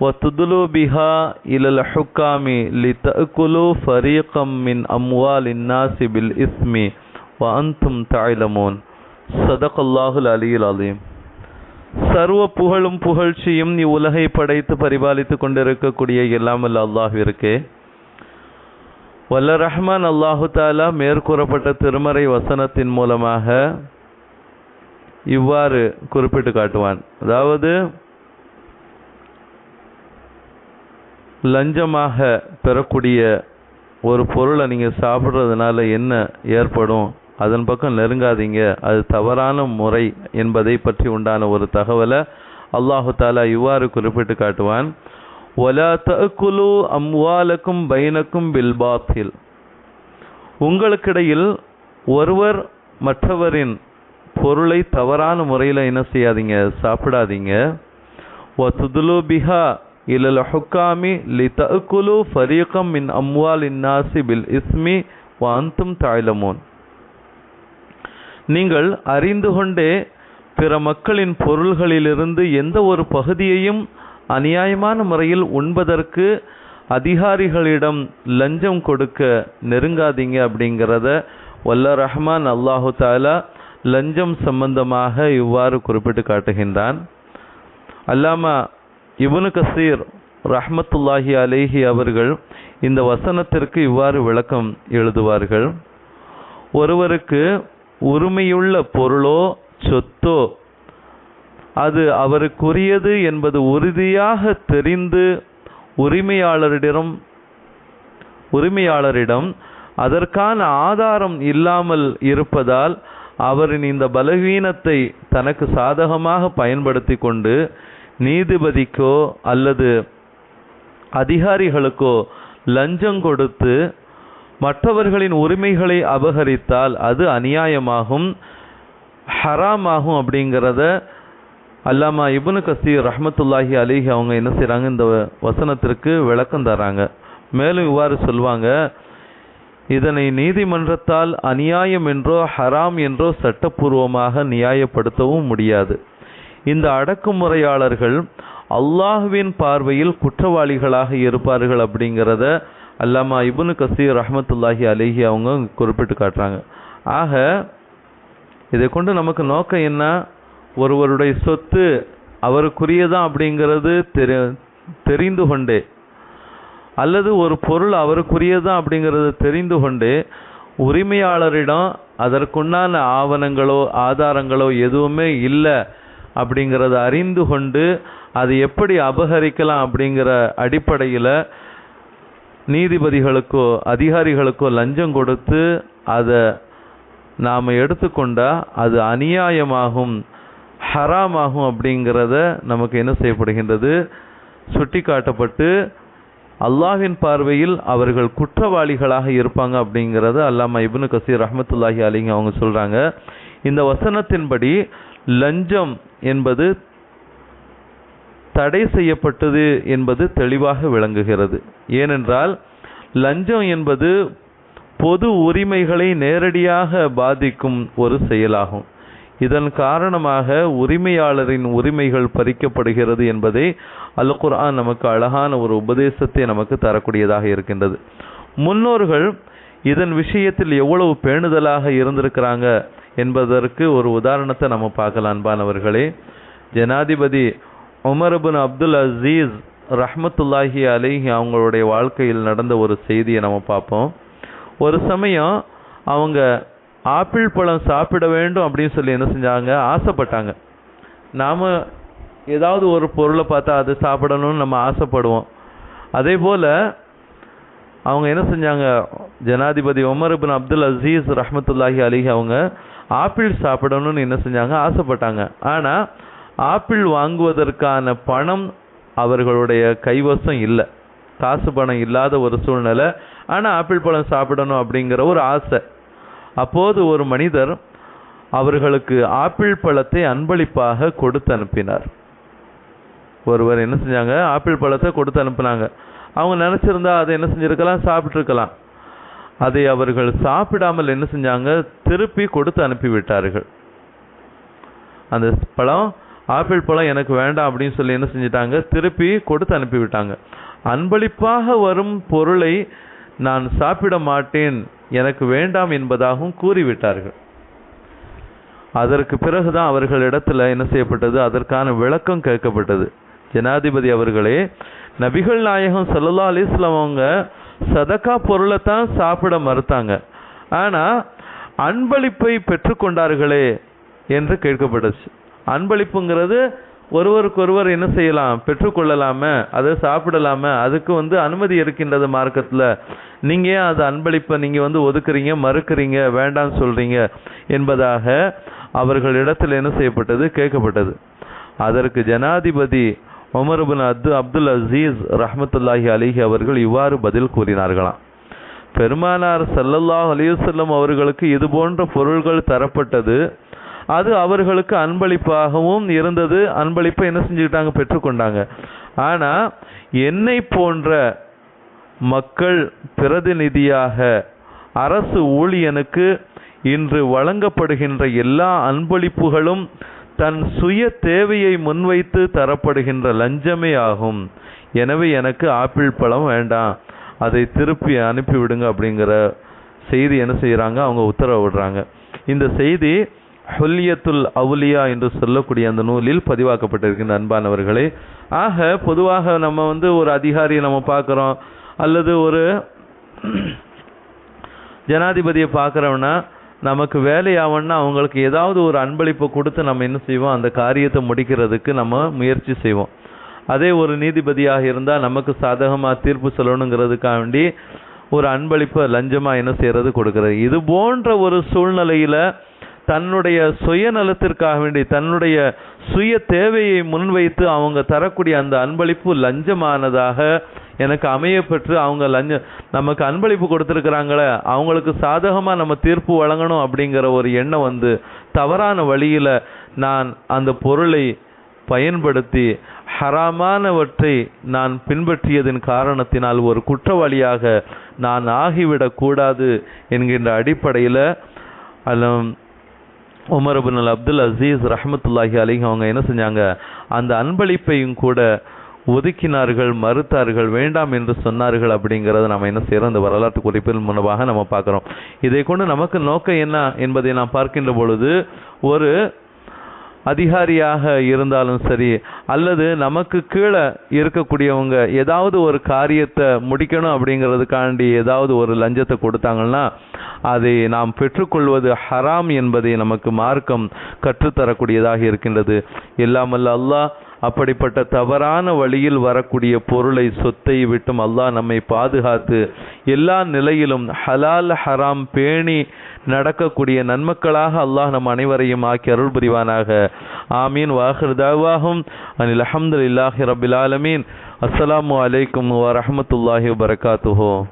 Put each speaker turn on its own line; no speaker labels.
வத்துதுலு பிஹா இலல் ஹுக்காமி லி தகுலு ஃபரீகம் மின் அம்வாலின் நாசி பில் இஸ்மி வ அந்தும் தாயிலமோன் சதகல்லாஹுல் அலியுல் அலீம் சர்வ புகழும் புகழ்ச்சியும் நீ உலகை படைத்து பரிபாலித்து கொண்டிருக்கக்கூடிய எல்லாமல் அல்லாஹிற்கு வல்ல ரஹ்மான் அல்லாஹு தாலா மேற்கூறப்பட்ட திருமறை வசனத்தின் மூலமாக இவ்வாறு குறிப்பிட்டு காட்டுவான். அதாவது லஞ்சமாக பெறக்கூடிய ஒரு பொருளை நீங்கள் சாப்பிட்றதுனால என்ன ஏற்படும்? அதன் பக்கம் நெருங்காதீங்க. அது தவறான முறை என்பதை பற்றி உண்டான ஒரு தகவலை அல்லாஹு தாலா இவ்வாறு குறிப்பிட்டு காட்டுவான். ஒலா தகுலு அம்வாலக்கும் பைனக்கும் பில்பாத்தில் உங்களுக்கிடையில் ஒருவர் மற்றவரின் பொருளை தவறான முறையில் என்ன செய்யாதீங்க? சாப்பிடாதீங்க. ஒத்துதுலு பிஹா இலல் ஹுக்காமி லி தகுலு ஃபரீகம் மின் அம்வால் இன்னாசி பில் இஸ்மி வாந்தும் தாய்லமோன் நீங்கள் அறிந்து கொண்டே பிற மக்களின் பொருள்களிலிருந்து எந்த ஒரு பகுதியையும் அநியாயமான முறையில் உண்பதற்கு அதிகாரிகளிடம் லஞ்சம் கொடுக்க நெருங்காதீங்க அப்படிங்கிறத வல்ல ரஹ்மான் அல்லாஹு தாலா லஞ்சம் சம்பந்தமாக இவ்வாறு குறிப்பிட்டு காட்டுகின்றான் அல்லாமா இபுனு கசீர் ரஹ்மத்துல்லாஹி அலேஹி அவர்கள் இந்த வசனத்திற்கு இவ்வாறு விளக்கம் எழுதுவார்கள். ஒருவருக்கு உரிமையுள்ள பொருளோ சொத்தோ அது அவருக்குரியது என்பது உறுதியாக தெரிந்து உரிமையாளரிடம் உரிமையாளரிடம் அதற்கான ஆதாரம் இல்லாமல் இருப்பதால் அவரின் இந்த பலவீனத்தை தனக்கு சாதகமாக பயன்படுத்தி கொண்டு நீதிபதிக்கோ அல்லது அதிகாரிகளுக்கோ லஞ்சம் கொடுத்து மற்றவர்களின் உரிமைகளை அபகரித்தால் அது அநியாயமாகும் ஹராமாகும் அப்படிங்கிறத அல்லாமா இபுனு கசீர் ரஹமத்துல்லாஹி அலிஹி அவங்க என்ன செய்கிறாங்க இந்த வசனத்திற்கு விளக்கம் தராங்க. மேலும் இவ்வாறு சொல்லுவாங்க இதனை நீதிமன்றத்தால் அநியாயம் என்றோ ஹராம் என்றோ சட்டப்பூர்வமாக நியாயப்படுத்தவும் முடியாது. இந்த அடக்குமுறையாளர்கள் அல்லாஹுவின் பார்வையில் குற்றவாளிகளாக இருப்பார்கள் அப்படிங்கிறத அல்லாமா இபுனு கசீர் ரஹமத்துல்லாஹி அலிஹி அவங்க குறிப்பிட்டு காட்டுறாங்க. ஆக இதை கொண்டு நமக்கு நோக்கம் என்ன? ஒருவருடைய சொத்து அவருக்குரியதான் அப்படிங்கிறது தெரி தெரிந்து கொண்டே அல்லது ஒரு பொருள் அவருக்குரியதான் அப்படிங்கிறது தெரிந்து கொண்டே உரிமையாளரிடம் அதற்குண்டான ஆவணங்களோ ஆதாரங்களோ எதுவுமே இல்லை அப்படிங்கிறத அறிந்து கொண்டு அது எப்படி அபகரிக்கலாம் அப்படிங்கிற அடிப்படையில் நீதிபதிகளுக்கோ அதிகாரிகளுக்கோ லஞ்சம் கொடுத்து அதை நாம் எடுத்துக்கொண்டால் அது அநியாயமாகும் ஹராமாகும் அப்படிங்கிறத நமக்கு என்ன செய்யப்படுகின்றது? சுட்டி காட்டப்பட்டு அல்லாஹின் பார்வையில் அவர்கள் குற்றவாளிகளாக இருப்பாங்க அப்படிங்கிறத அல்லாமா இப்னு கசீர் ரஹமத்துல்லாஹி அலிங்க அவங்க சொல்கிறாங்க இந்த வசனத்தின்படி லஞ்சம் என்பது தடை செய்யப்பட்டது என்பது தெளிவாக விளங்குகிறது. ஏனென்றால் லஞ்சம் என்பது பொது உரிமைகளை நேரடியாக பாதிக்கும் ஒரு செயலாகும். இதன் காரணமாக உரிமையாளரின் உரிமைகள் பறிக்கப்படுகிறது என்பதை அல் குர்ஆன் நமக்கு அழகான ஒரு உபதேசத்தை நமக்கு தரக்கூடியதாக இருக்கின்றது. முன்னோர்கள் இதன் விஷயத்தில் எவ்வளவு பேணுதலாக இருந்திருக்கிறாங்க? என்பதற்கு ஒரு உதாரணத்தை நம்ம பார்க்கலாம் அன்பானவர்களே. ஜனாதிபதி உமர்பின் அப்துல் அசீஸ் ரஹமத்துல்லாஹி அலிஹி அவங்களுடைய வாழ்க்கையில் நடந்த ஒரு செய்தியை நம்ம பார்ப்போம். ஒரு சமயம் அவங்க ஆப்பிள் பழம் சாப்பிட வேண்டும் அப்படின்னு சொல்லி என்ன செஞ்சாங்க? ஆசைப்பட்டாங்க. நாம் ஏதாவது ஒரு பொருளை பார்த்தா அது சாப்பிடணும்னு நம்ம ஆசைப்படுவோம். அதே போல் அவங்க என்ன செஞ்சாங்க? ஜனாதிபதி உமர் பின் அப்துல் அசீஸ் ரஹமத்துல்லாஹி அலிஹி அவங்க ஆப்பிள் சாப்பிடணும்னு என்ன செஞ்சாங்க? ஆசைப்பட்டாங்க. ஆனால் ஆப்பிள் வாங்குவதற்கான பணம் அவர்களுடைய கைவசம் இல்லை. காசு பணம் இல்லாத ஒரு சூழ்நிலை. ஆனால் ஆப்பிள் பழம் சாப்பிடணும் அப்படிங்கிற ஒரு ஆசை. அப்போது ஒரு மனிதர் அவர்களுக்கு ஆப்பிள் பழத்தை அன்பளிப்பாக கொடுத்து அனுப்பினார். ஒருவர் என்ன செஞ்சாங்க? ஆப்பிள் பழத்தை கொடுத்து அனுப்புனாங்க. அவங்க நினச்சிருந்தா அதை என்ன செஞ்சுருக்கலாம்? சாப்பிட்ருக்கலாம் அதை அவர்கள் சாப்பிடாமல் என்ன செஞ்சாங்க? திருப்பி கொடுத்து அனுப்பிவிட்டார்கள். அந்த பழம் ஆப்பிள் பழம் எனக்கு வேண்டாம் அப்படின்னு சொல்லி என்ன செஞ்சிட்டாங்க? திருப்பி கொடுத்து அனுப்பிவிட்டாங்க. அன்பளிப்பாக வரும் பொருளை நான் சாப்பிட மாட்டேன் எனக்கு வேண்டாம் என்பதாகவும் கூறிவிட்டார்கள். அதற்கு பிறகுதான் அவர்களிடத்தில் என்ன செய்யப்பட்டது? அதற்கான விளக்கம் கேட்கப்பட்டது. ஜனாதிபதி அவர்களே நபிகள் நாயகம் சல்லா அலிஸ்லாம் அவங்க சதக்கா பொருளை தான் சாப்பிட மறுத்தாங்க. ஆனால் அன்பளிப்பை பெற்றுக்கொண்டார்களே என்று கேட்கப்பட்டுச்சு. அன்பளிப்புங்கிறது ஒருவருக்கொருவர் என்ன செய்யலாம்? பெற்றுக்கொள்ளலாமே அதை சாப்பிடலாமே அதுக்கு வந்து அனுமதி இருக்கின்றது மார்க்கத்தில். நீங்கள் ஏன் அது அன்பளிப்பை நீங்கள் வந்து ஒதுக்குறீங்க மறுக்கிறீங்க வேண்டாம்னு சொல்கிறீங்க என்பதாக அவர்களிடத்தில் என்ன செய்யப்பட்டது? கேட்கப்பட்டது. அதற்கு ஜனாதிபதி உமர்பின் அப்து அப்துல் அசீஸ் ரஹமத்துல்லாஹி அலிஹி அவர்கள் இவ்வாறு பதில் கூறினார்களாம். பெருமானார் சல்லல்லாஹ் அலிவசல்லம் அவர்களுக்கு இது போன்ற பொருள்கள் தரப்பட்டது. அது அவர்களுக்கு அன்பளிப்பாகவும் இருந்தது. அன்பளிப்பை என்ன செஞ்சுக்கிட்டாங்க? பெற்றுக்கொண்டாங்க. ஆனால் என்னை போன்ற மக்கள் பிரதிநிதியாக அரசு ஊழியனுக்கு இன்று வழங்கப்படுகின்ற எல்லா அன்பளிப்புகளும் தன் சுய தேவையை முன்வைத்து தரப்படுகின்ற லஞ்சமே ஆகும். எனவே எனக்கு ஆப்பிள் பழம் வேண்டாம். அதை திருப்பி அனுப்பிவிடுங்க அப்படிங்கிற செய்தி என்ன செய்கிறாங்க அவங்க உத்தரவு விடுறாங்க. இந்த செய்தி ஹொல்லியத்துல் அவுலியா என்று சொல்லக்கூடிய அந்த நூலில் பதிவாக்கப்பட்டிருக்கின்ற அன்பானவர்களே. ஆக பொதுவாக நம்ம வந்து ஒரு அதிகாரியை நம்ம பார்க்குறோம். அல்லது ஒரு ஜனாதிபதியை பார்க்குறோம்னா நமக்கு வேலையாவன்னா அவங்களுக்கு ஏதாவது ஒரு அன்பளிப்பை கொடுத்து நம்ம என்ன செய்வோம்? அந்த காரியத்தை முடிக்கிறதுக்கு நம்ம முயற்சி செய்வோம். அதே ஒரு நீதிபதியாக இருந்தால் நமக்கு சாதகமாக தீர்ப்பு சொல்லணுங்கிறதுக்காக வேண்டி ஒரு அன்பளிப்பை லஞ்சமாக என்ன செய்கிறது கொடுக்குறது. இது போன்ற ஒரு சூழ்நிலையில் தன்னுடைய சுயநலத்திற்காக வேண்டி தன்னுடைய சுய தேவையை முன்வைத்து அவங்க தரக்கூடிய அந்த அன்பளிப்பு லஞ்சமானதாக எனக்கு அமையப்பெற்று அவங்க லஞ்ச நமக்கு அன்பளிப்பு கொடுத்துருக்குறாங்களே அவங்களுக்கு சாதகமாக நம்ம தீர்ப்பு வழங்கணும் அப்படிங்கிற ஒரு எண்ணம் வந்து தவறான வழியில் நான் அந்த பொருளை பயன்படுத்தி ஹராமானவற்றை நான் பின்பற்றியதன் காரணத்தினால் ஒரு குற்றவாளியாக நான் ஆகிவிடக்கூடாது என்கின்ற அடிப்படையில் அல்ல உமர் பின் அப்துல் அசீஸ் ரஹமத்துல்லாஹி அலிஹ் அவங்க என்ன செஞ்சாங்க? அந்த அன்பளிப்பையும் கூட ஒதுக்கினார்கள் மறுத்தார்கள் வேண்டாம் என்று சொன்னார்கள் அப்படிங்கிறத நம்ம என்ன செய்கிறோம் இந்த வரலாற்று குறிப்பில் முன்னதாக நம்ம பார்க்குறோம். இதை கொண்டு நமக்கு நோக்கம் என்ன என்பதை நாம் பார்க்கின்ற பொழுது ஒரு அதிகாரியாக இருந்தாலும் சரி அல்லது நமக்கு கீழே இருக்கக்கூடியவங்க ஏதாவது ஒரு காரியத்தை முடிக்கணும் அப்படிங்கிறதுக்காண்டி ஏதாவது ஒரு லஞ்சத்தை கொடுத்தாங்கன்னா அதை நாம் பெற்றுக்கொள்வது ஹராம் என்பதை நமக்கு மார்க்கம் கற்றுத்தரக்கூடியதாக இருக்கின்றது. இல்லாமல் அல்லாஹ் அப்படிப்பட்ட தவறான வழியில் வரக்கூடிய பொருளை சொத்தை விட்டும் அல்லாஹ் நம்மை பாதுகாத்து எல்லா நிலையிலும் ஹலால் ஹராம் பேணி நடக்கக்கூடிய நன்மக்களாக அல்லாஹ் நம் அனைவரையும் ஆக்கி அருள் புரிவானாக. ஆமீன். வாஹிர் தாவாகும் அனில் அஹமதுல்லாஹி ரபில் ஆலமீன். அஸ்லாம் வலைக்கம் வரமத்துல்லாஹி வரகாத்துஹோ